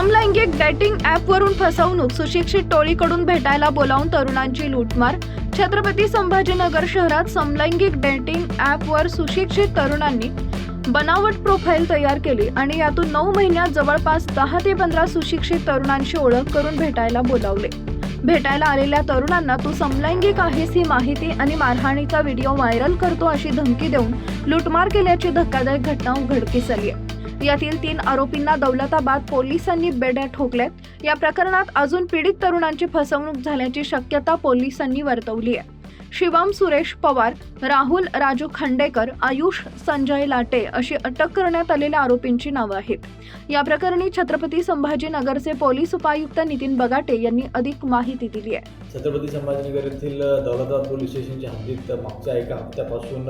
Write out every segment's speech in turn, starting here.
Chatting ॲपवरून फसवणूक सुशिक्षित टोळीकडून भेटायला बोलावून तरुणांची लूटमार. छत्रपती संभाजीनगर शहरात समलैंगिक डेटिंग ॲपवर सुशिक्षित तरुणांनी बनावट प्रोफाईल तयार केली आणि यातून नऊ महिन्यात जवळपास दहा ते पंधरा सुशिक्षित तरुणांची ओळख करून भेटायला बोलावले. भेटायला आलेल्या तरुणांना तू समलैंगिक आहेस ही माहिती आणि मारहाणीचा व्हिडिओ व्हायरल करतो अशी धमकी देऊन लुटमार केल्याची धक्कादायक घटना उघडकीस आली आहे. यातील तीन आरोपींना दौलताबाद पोलिसांनी बेड्या ठोकल्यात. या प्रकरणात अजून पीडित तरुणांची फसवणूक झाल्याची शक्यता पोलिसांनी वर्तवली आहे. शिवम सुरेश पवार राहुल राजू खंडेकर आयुष संजय लाटे अशी अटक करण्यात आलेल्या आरोपींची नावं आहेत. या प्रकरणी छत्रपती संभाजीनगरचे पोलीस उपायुक्त नितीन बगाटे यांनी अधिक माहिती दिली आहे. छत्रपती संभाजीनगर येथील दौलताबाद पोलीस स्टेशनच्या हद्दीत मागच्या एका हप्त्यापासून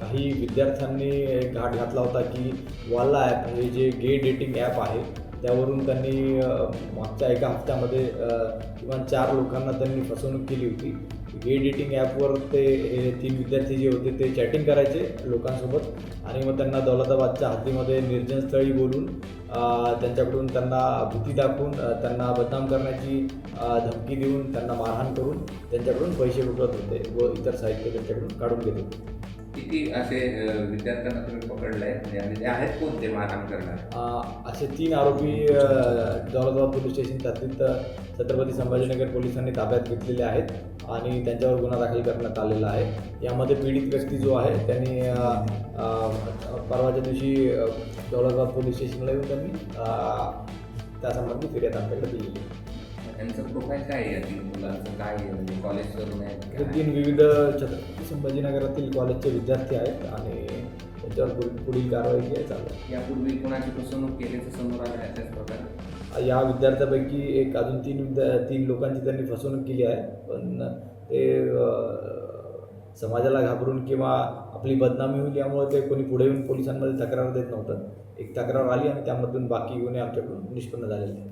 काही विद्यार्थ्यांनी घाट घातला होता की वाला ॲप हे जे गे डेटिंग ॲप आहे त्यावरून त्यांनी मागच्या एका हप्त्यामध्ये किमान चार लोकांना त्यांनी फसवणूक केली होती. एडिटिंग डेटिंग ॲपवर ते तीन विद्यार्थी जे होते ते चॅटिंग करायचे लोकांसोबत आणि मग त्यांना दौलताबादच्या हद्दीमध्ये निर्जन स्थळी बोलून त्यांच्याकडून त्यांना भीती दाखवून त्यांना बदनाम करण्याची धमकी देऊन त्यांना मारहाण करून त्यांच्याकडून पैसे लुटत होते व इतर साहित्य त्यांच्याकडून काढून घेत होते. किती असे विद्यार्थ्यांना तुम्ही पकडलंय? म्हणजे आणि आहेत कोणते मारहाण करणार? असे तीन आरोपी अ, दौलताबाद पोलीस स्टेशन हद्दीत छत्रपती संभाजीनगर पोलिसांनी ताब्यात घेतलेले आहेत आणि त्यांच्यावर गुन्हा दाखल करण्यात आलेला आहे. यामध्ये पीडित व्यक्ती जो आहे त्यांनी परवाच्या दिवशी दौलताबाद पोलीस स्टेशनला येऊन त्यांनी त्यासंबंधी फिर्याद आमच्याकडे दिलेली आहे. त्यांचं प्रोफाईल काय आहे? यातील मुलांचं काय आहे? म्हणजे कॉलेज करून आहे? तीन विविध छत्रपती संभाजीनगरातील कॉलेजचे विद्यार्थी आहेत आणि त्यांच्यावर पुढील पुढील कारवाई जी आहे चालू आहे यापूर्वी कोणाची फसवणूक केल्याचं समोर आलं आहे त्याच प्रकारे? या विद्यार्थ्यापैकी एक अजून तीन विद्या तीन लोकांची त्यांनी फसवणूक केली आहे. पण ते अ, समाजाला घाबरून किंवा आपली बदनामी होईल यामुळे ते कोणी पुढे येऊन पोलिसांमध्ये तक्रार देत नव्हतं. एक तक्रार आली आणि त्यामधून बाकी गुन्हे आमच्याकडून निष्पन्न झालेले आहेत.